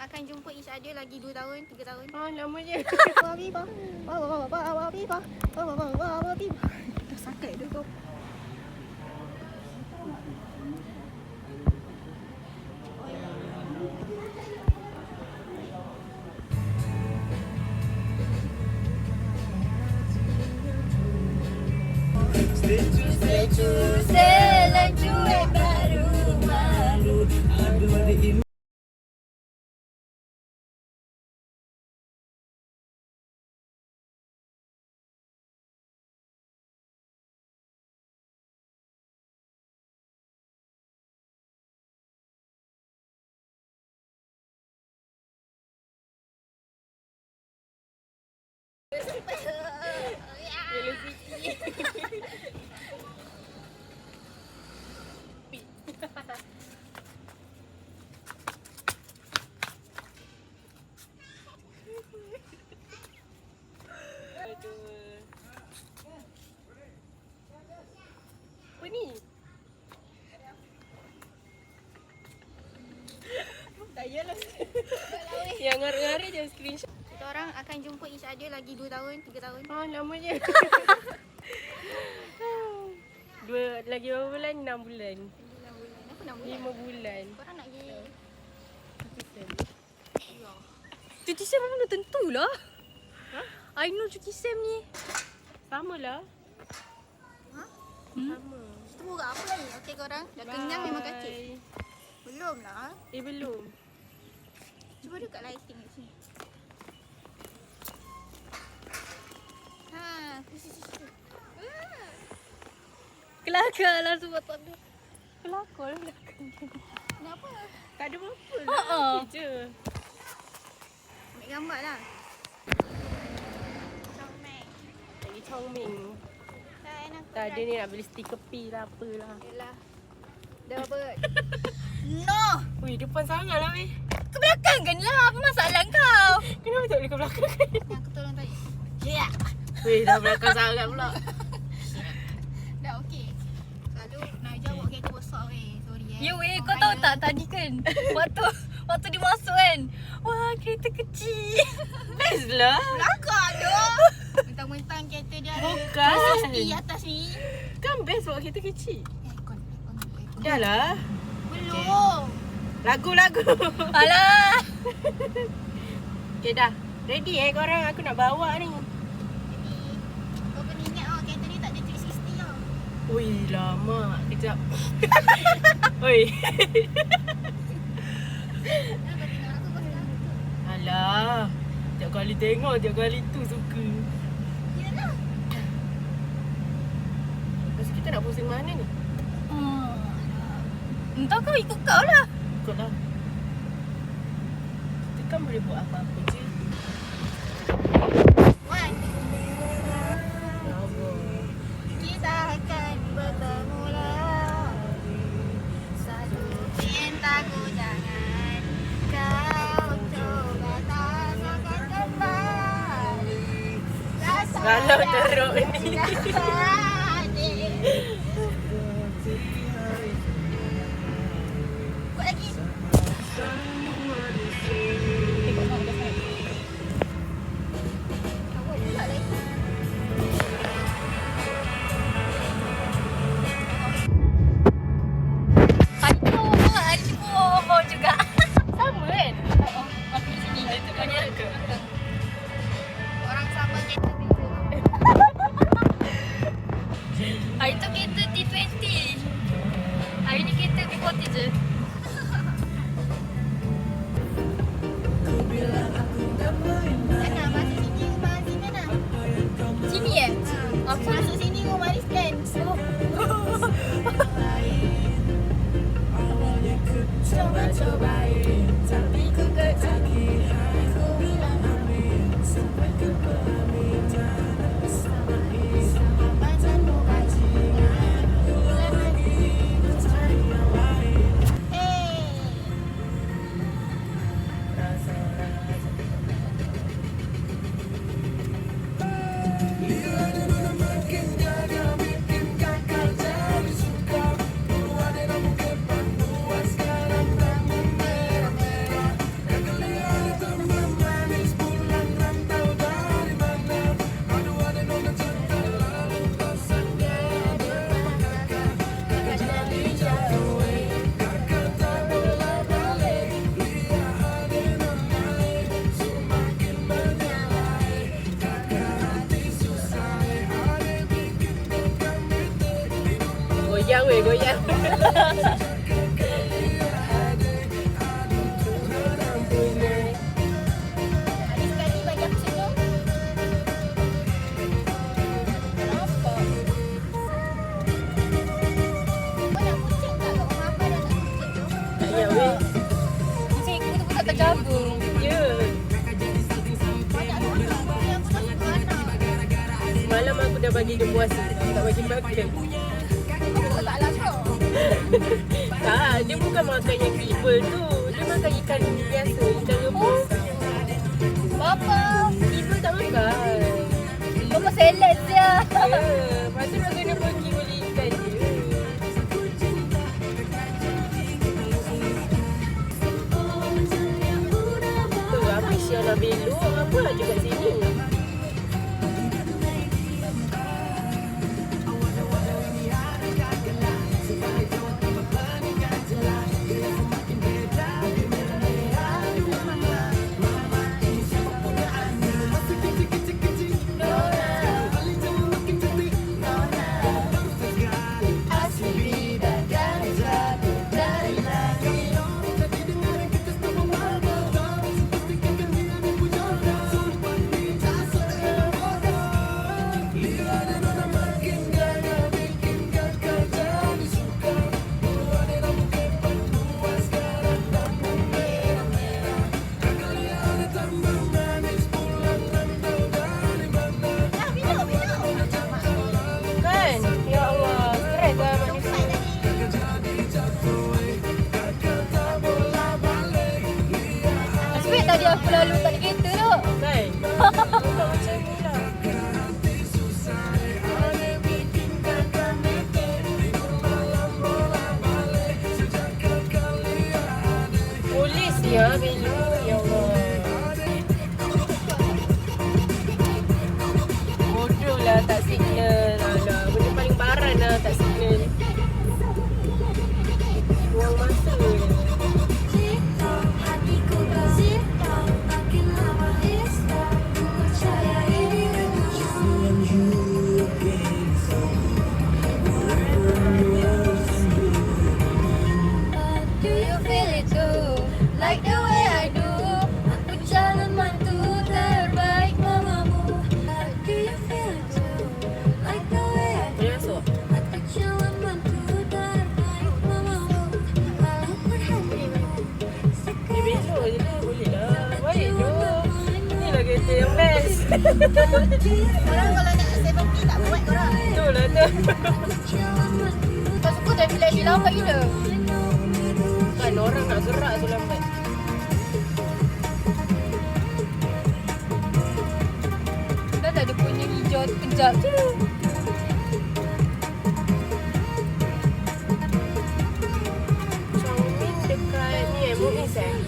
akan jumpa each other lagi 2 tahun, 3 tahun. Ah, lamanya. Wabiba. Wabiba. Wabiba. Wabiba. Wabiba. Dah sakit dah kau. Yellow City. Aduh. Tak yalah. Yang ngari-ngari je screenshot. Akan jumpa each other lagi 2 tahun, 3 tahun. Ah, lamanya. Dua, lagi berapa bulan? Enam bulan. 9 bulan. Apa nak bulan? Lima bulan. Korang nak pergi Cuti Sam mana tentulah. Ha? I know cuti Sam ni. Sama lah. Ha? Hmm? Sama. Kita buat apa ni? Okey korang. Dah kenyang memang kacik. Belum lah. Eh belum. Cuba dekat lighting Kelakar lah sebab tak ada. Kelakar lah belakang. Kenapa? Tak ada apa-apa lah. Okey je. Ambil gambar lah. Comel. Lagi Chongming. Tak ada ni nak beli stiker P lah apalah. Yelah. Dah apa? no! Ui depan sangat lah weh. Ke belakang kan lah. Apa masalah kau? Kenapa tak boleh ke belakang kan? Yang aku tolong tadi. Ya. Weh dah belakang sangat pula. Ya weh kau tahu tak tadi kan Waktu Waktu dia masuk kan Wah kereta kecil Best lah. Belakang doh. Mentang-mentang kereta dia Bukan. 360 atas ni. Kan best bawa kereta kecil. Aircon. Dah lah. Belum. Lagu-lagu. Alah Okay dah. Ready eh korang aku nak bawa ni. Jadi, kau kena ingat oh, kereta ni tak ada 360 tau. Ui lama. Kejap. Oi. Alah. Tiap kali tengok, tiap kali tu suka. Yalah. Lepas kita nak pusing mana ni? hmm. Entah kau ikut kau lah Ikutlah. Kita kan boleh buat apa-apa je. I took it to the 20. I only get to the cottage. Makan. Kau tak lah dia bukan makan yang creeper tu. Dia makan ikan biasa, ikan rebus. Bapa. Creeper tak makan. Bapa select dia. Ya, lepas tu nak kena pergi beli ikan dia. Tu, apa Syah nak belok, apa lagi kat sini? Korang kalau nak 70 tak buat korang. Lah tu. Kau suka drive flash dia lambat gila. Kan orang nak gerak tu lambat. Dah tak ada punya hijau tu kejap je. Chongmin dekat ni. Muiz eh.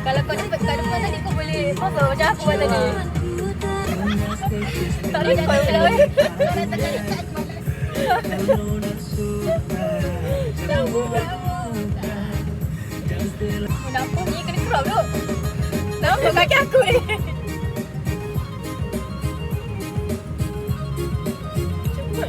Kalau kau depan kat depan tadi kau boleh. Apa macam aku buat tadi? Tak boleh Kau boleh. boleh. Kalau tak kali tak malas. Nampak ni kena crop tu. Nampak kaki aku ni. Cepat.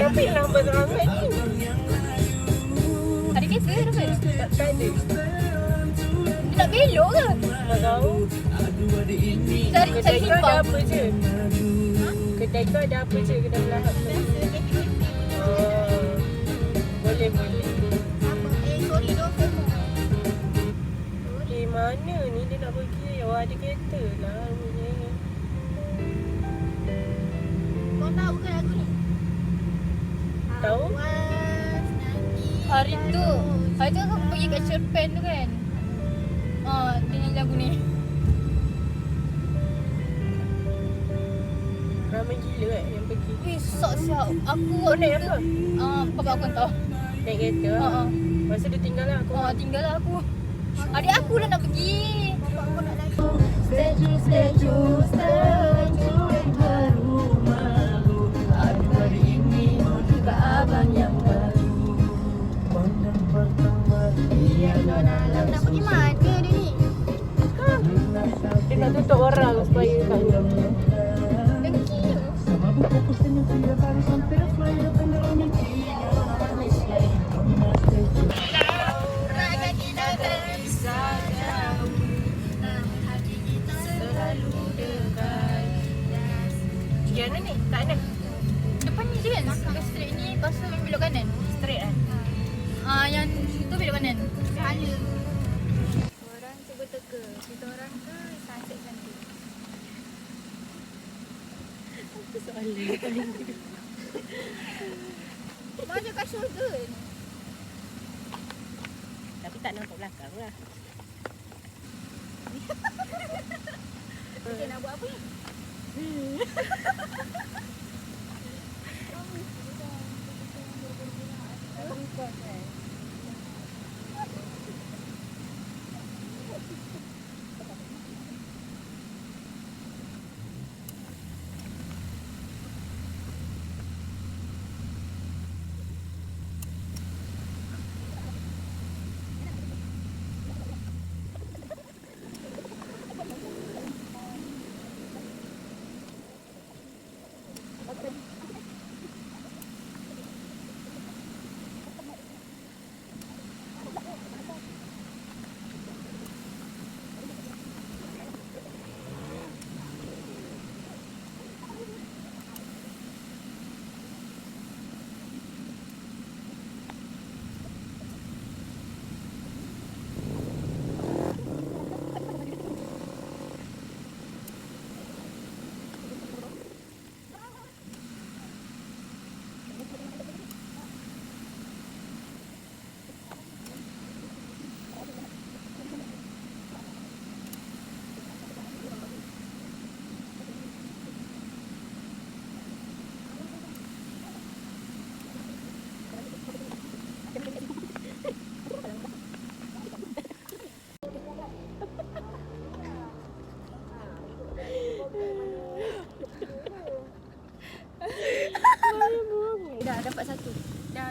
ya. Bila eh? Kau ini apa yang lambat sangat ni? Dia nak belok ke? Tak tahu. Cari cari Kedai kau ada simpang. apa je? Kedai kau ada apa je kedai belahap tu? Oh. Boleh boleh. Eh. Eh mana ni dia nak pergi? Oh ada kereta lah. Kau tahu ke lagu ni? Tahu? Hari tu, hari tu aku pergi kat Sherpan tu kan. Ah, dia nyanyi lagu ni. Ramai gila eh yang pergi. Weh, sok siap. Aku Kau naik apa? Ah, bapak aku hantar. Naik kereta Ha. Lepas tu dia tinggal lah aku. Ah, tinggal lah aku. Adik aku lah nak pergi. Bapak kau nak lagi. Statue, statue, statue Kita selalu dekat Pergi mana ni? Tak ada. Depan ni je kan? Ke straight ni, lepas tu belok kanan. Straight kan? Ah, yang tu belok kanan. Kala Orang teka Kita orang ke sunset cantik Apa soalan? Mana kat syurga ni? Tapi tak nampak belakang lah. Kita nak buat apa ni? Dah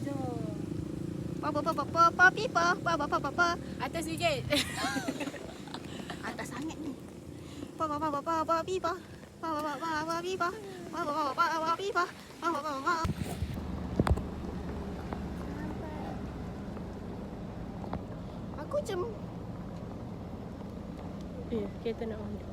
Jom. Pa pa pa pa pa pa pi pa pa pa pa pa pa Atas sikit. atas sangat ni. Pa pa pa pa pa pa pi pa pa pa pa pa pa pi pa pa pa pa pa pa pi pa pa pa pa pa Aku macam Eh, kereta nak on.